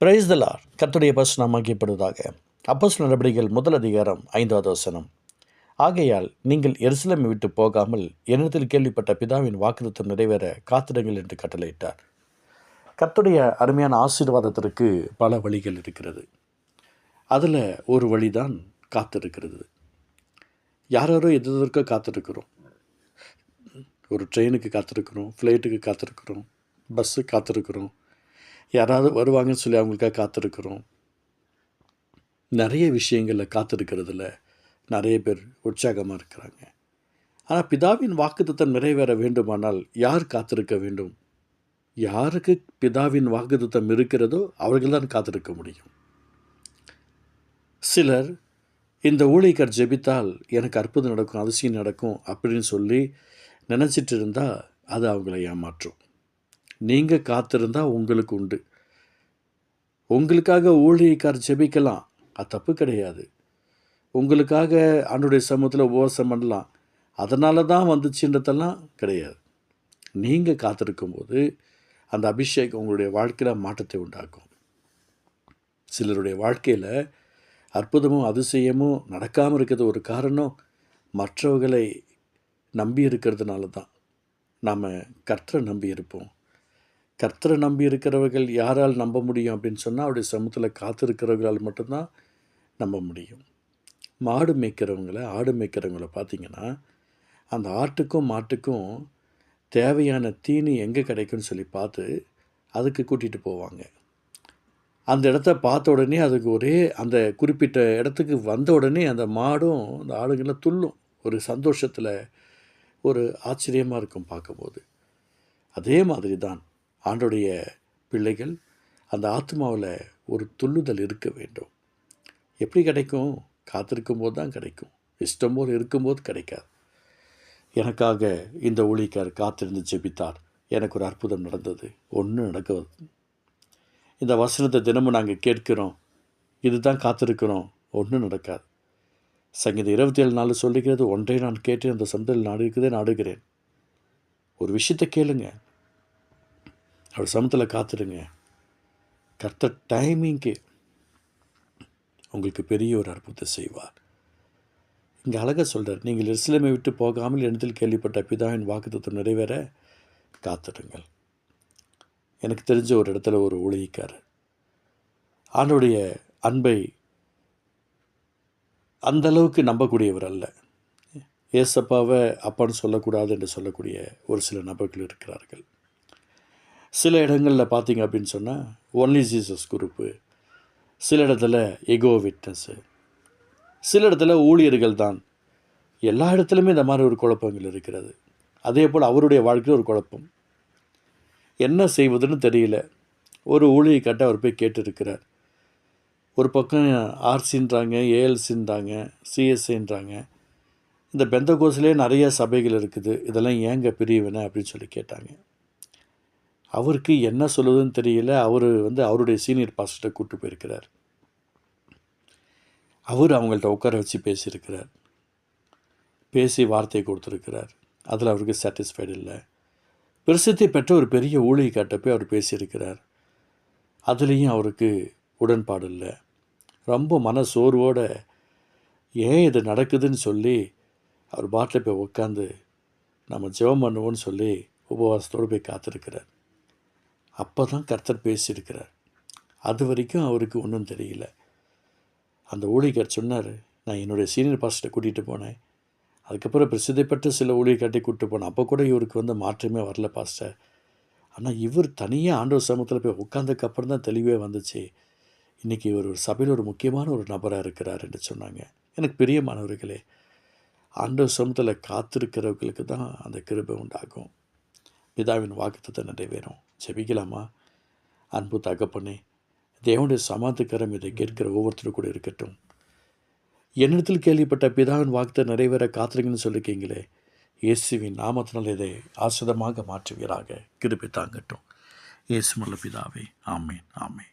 Price தலார் கத்துடைய bus நாம் ஆக்கியப்படுவதாக. அப்போஸ் நடவடிக்கைகள் முதல் அதிகாரம் ஐந்தாவது வசனம். ஆகையால் நீங்கள் எருசலேமை விட்டு போகாமல் என்னிடத்தில் கேள்விப்பட்ட பிதாவின் வாக்குறுத்தம் நிறைவேற காத்திடுங்கள் என்று கட்டளையிட்டார். கத்துடைய அருமையான ஆசீர்வாதத்திற்கு பல வழிகள் இருக்கிறது. அதில் ஒரு வழிதான் காத்திருக்கிறது. யாரோ எதிர்க்க காத்திருக்கிறோம். ஒரு ட்ரெயினுக்கு காத்திருக்கிறோம் ஃப்ளைட்டுக்கு காத்திருக்கிறோம் பஸ்ஸு காத்திருக்கிறோம். யாராவது வருவாங்கன்னு சொல்லி அவங்களுக்காக காத்திருக்கிறோம். நிறைய விஷயங்களில் காத்திருக்கிறதுல நிறைய பேர் உற்சாகமாக இருக்கிறாங்க. ஆனால் பிதாவின் வாக்குத்தத்தம் நிறைவேற வேண்டுமானால் யார் காத்திருக்க வேண்டும்? யாருக்கு பிதாவின் வாக்குத்தத்தம் இருக்கிறதோ அவர்கள்தான் காத்திருக்க முடியும். சிலர் இந்த ஊழியக்கார் ஜெபித்தால் எனக்கு அற்புதம் நடக்கும் அதிசயம் நடக்கும் அப்படின்னு சொல்லி நினச்சிட்டு இருந்தால் அது அவங்கள ஏமாற்றும். நீங்கள் காத்திருந்தால் உங்களுக்கு உண்டு. உங்களுக்காக ஊழியக்கார் ஜெபிக்கலாம் அது தப்பு கிடையாது. உங்களுக்காக அன்னுடைய சமூகத்தில் உபவாசம் பண்ணலாம். அதனால தான் வந்துச்சுன்றதெல்லாம் கிடையாது. நீங்கள் காத்திருக்கும்போது அந்த அபிஷேகம் உங்களுடைய வாழ்க்கையில் மாற்றத்தை உண்டாக்கும். சிலருடைய வாழ்க்கையில் அற்புதமும் அதிசயமும் நடக்காமல் இருக்கிறது ஒரு காரணம் மற்றவர்களை நம்பி இருக்கிறதுனால தான். நாம் கர்த்தரை நம்பி இருப்போம். கர்த்தரை நம்பி இருக்கிறவர்கள் யாரால் நம்ப முடியும் அப்படின்னு சொன்னால் அவருடைய சமூகத்தில் காத்திருக்கிறவர்களால் மட்டும்தான் நம்ப முடியும். மாடு மேய்க்கிறவங்கள ஆடு மேய்க்கிறவங்கள பார்த்திங்கன்னா அந்த ஆட்டுக்கும் மாட்டுக்கும் தேவையான தீனி எங்கே கிடைக்கும்னு சொல்லி பார்த்து அதுக்கு கூட்டிகிட்டு போவாங்க. அந்த இடத்த பார்த்த உடனே அதுக்கு ஒரே அந்த குறிப்பிட்ட இடத்துக்கு வந்த உடனே அந்த மாடும் அந்த ஆடுங்களை துள்ளும். ஒரு சந்தோஷத்தில் ஒரு ஆச்சரியமாக இருக்கும் பார்க்கும்போது. அதே மாதிரி தான் ஆண்டுடைய பிள்ளைகள் அந்த ஆத்மாவில் ஒரு துள்ளுதல் இருக்க வேண்டும். எப்படி கிடைக்கும்? காத்திருக்கும் போது தான் கிடைக்கும். இஷ்டம் போல் இருக்கும்போது கிடைக்காது. எனக்காக இந்த ஊழிக்கார் காத்திருந்து ஜெபித்தார். எனக்கு ஒரு அற்புதம் நடந்தது. ஒன்று நடக்கிறது இந்த வசனத்தை தினமும் நாங்கள் கேட்கிறோம். இதுதான் காத்திருக்கிறோம். ஒன்றும் நடக்காது. சங்கீதம் இருபத்தி ஏழு நாள் சொல்லிக்கிறது ஒன்றை நான் கேட்டு அந்த சந்தையில் நாடுகிறதே நாடுகிறேன். ஒரு விஷயத்தை கேளுங்கள் அவர் சமத்தில் காத்துடுங்க. கர்த்த டைமிங்க்கு உங்களுக்கு பெரிய ஒரு அற்புதத்தை செய்வார். இங்கே அழகாக சொல்கிறார் நீங்கள் இஸ்லாமை விட்டு போகாமல் இடத்தில் கேள்விப்பட்ட பிதாவின் வாக்குத்தம் நிறைவேற காத்துடுங்கள். எனக்கு தெரிஞ்ச ஒரு இடத்துல ஒரு ஊழியக்காரர் ஆண்டுடைய அன்பை அந்த அளவுக்கு நம்பக்கூடியவர் அல்ல. ஏசப்பாவை அப்பான்னு சொல்லக்கூடாது என்று சொல்லக்கூடிய ஒரு சில நபர்கள் இருக்கிறார்கள். சில இடங்களில் பார்த்தீங்க அப்படின்னு சொன்னால் ஒன்லி ஜீசஸ் குரூப்பு சில இடத்துல எகோ விட்னஸ்ஸு சில இடத்துல ஊழியர்கள் தான். எல்லா இடத்துலையுமே இந்த மாதிரி ஒரு குழப்பங்கள் இருக்கிறது. அதே போல் அவருடைய வாழ்க்கையில் ஒரு குழப்பம். என்ன செய்வதுன்னு தெரியல. ஒரு ஊழியை கட்ட அவர் போய் கேட்டுருக்கிறார். ஒரு பக்கம் ஆர்சின்றாங்க ஏஎல்சின்றாங்க சிஎஸ்சின்றாங்க இந்த பெந்த கோஸ்லேயே நிறைய சபைகள் இருக்குது. இதெல்லாம் ஏங்க பிரிவினை அப்படின்னு சொல்லி கேட்டாங்க. அவருக்கு என்ன சொல்லுதுன்னு தெரியல. அவர் வந்து அவருடைய சீனியர் பாஸ்டர்கிட்ட கூப்பிட்டு போயிருக்கிறார். அவர் அவங்கள்ட்ட உட்கார வச்சு பேசியிருக்கிறார். பேசி வார்த்தை கொடுத்துருக்கிறார். அதில் அவருக்கு சாட்டிஸ்ஃபைடு இல்லை. பிரசித்தி பெற்ற ஒரு பெரிய ஊழியக்காட்ட போய் அவர் பேசியிருக்கிறார். அதுலேயும் அவருக்கு உடன்பாடு இல்லை. ரொம்ப மன சோர்வோடு ஏன் இது நடக்குதுன்னு சொல்லி அவர் பாட்டில் போய் உட்காந்து நம்ம ஜெபம் பண்ணுவோன்னு சொல்லி உபவாசத்தோடு போய் காத்திருக்கிறார். அப்போ தான் கர்த்தர் பேசியிருக்கிறார். அது வரைக்கும் அவருக்கு ஒன்றும் தெரியல. அந்த ஊழியக்கார் சொன்னார் நான் என்னுடைய சீனியர் பாஸ்ட்டை கூட்டிகிட்டு போனேன். அதுக்கப்புறம் பிரசித்தி பெற்ற சில ஊழியக்காட்டை கூப்பிட்டு போனேன். அப்போ கூட இவருக்கு வந்து மாற்றமே வரல பாஸ்டர். ஆனால் இவர் தனியாக ஆண்டவர் சமூகத்தில் போய் உட்காந்ததுக்கப்புறம் தான் தெளிவே வந்துச்சு. இன்றைக்கி இவர் ஒரு சபையில் ஒரு முக்கியமான ஒரு நபராக இருக்கிறார் என்று சொன்னாங்க. எனக்கு பிரியமானவர்களே ஆண்டவர் சமூகத்தில் காத்திருக்கிறவர்களுக்கு தான் அந்த கிருபை உண்டாகும். பிதாவின் வாக்குத்தத்தை நிறைவேறும் செபிக்கலாமா அன்பு தகப்பனே தேவனுடைய சமாத்துக்கரம் இதை கேட்கிற ஒவ்வொருத்தரும் கூட இருக்கட்டும். என்னிடத்தில் கேள்விப்பட்ட பிதாவின் வாக்குத்தை நிறைவேற காத்திருங்கன்னு சொல்லிருக்கீங்களே இயேசுவின் நாமத்தினால் இதை ஆசிரதமாக மாற்றுவீராக. கிருப்பி தாங்கட்டும். இயேசுமல்ல பிதாவே. ஆமேன் ஆமேன்.